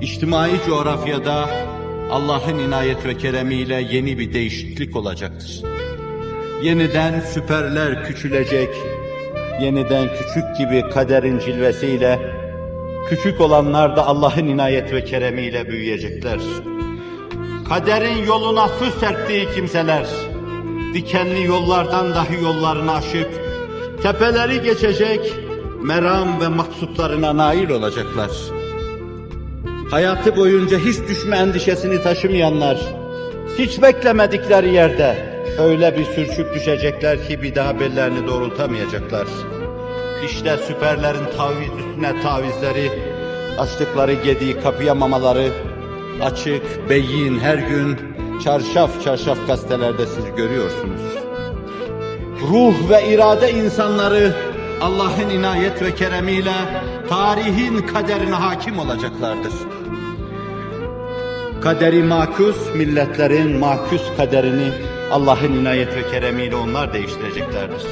içtimai coğrafyada Allah'ın inayet ve keremiyle yeni bir değişiklik olacaktır. Yeniden süperler küçülecek, yeniden küçük gibi kaderin cilvesiyle, küçük olanlar da Allah'ın inayet ve keremiyle büyüyecekler. Kaderin yoluna su serptiği kimseler, dikenli yollardan dahi yollarını aşıp, tepeleri geçecek, meram ve maksutlarına nail olacaklar. Hayatı boyunca hiç düşme endişesini taşımayanlar, hiç beklemedikleri yerde öyle bir sürçüp düşecekler ki bir daha bellerini doğrultamayacaklar. İşte süperlerin taviz üstüne tavizleri, açtıkları gediği kapayamamaları, açık, beyin her gün çarşaf çarşaf gazetelerde siz görüyorsunuz. Ruh ve irade insanları Allah'ın inayet ve keremiyle tarihin kaderine hakim olacaklardır. Kaderi makus milletlerin makus kaderini Allah'ın inayet ve keremiyle onlar değiştireceklerdir.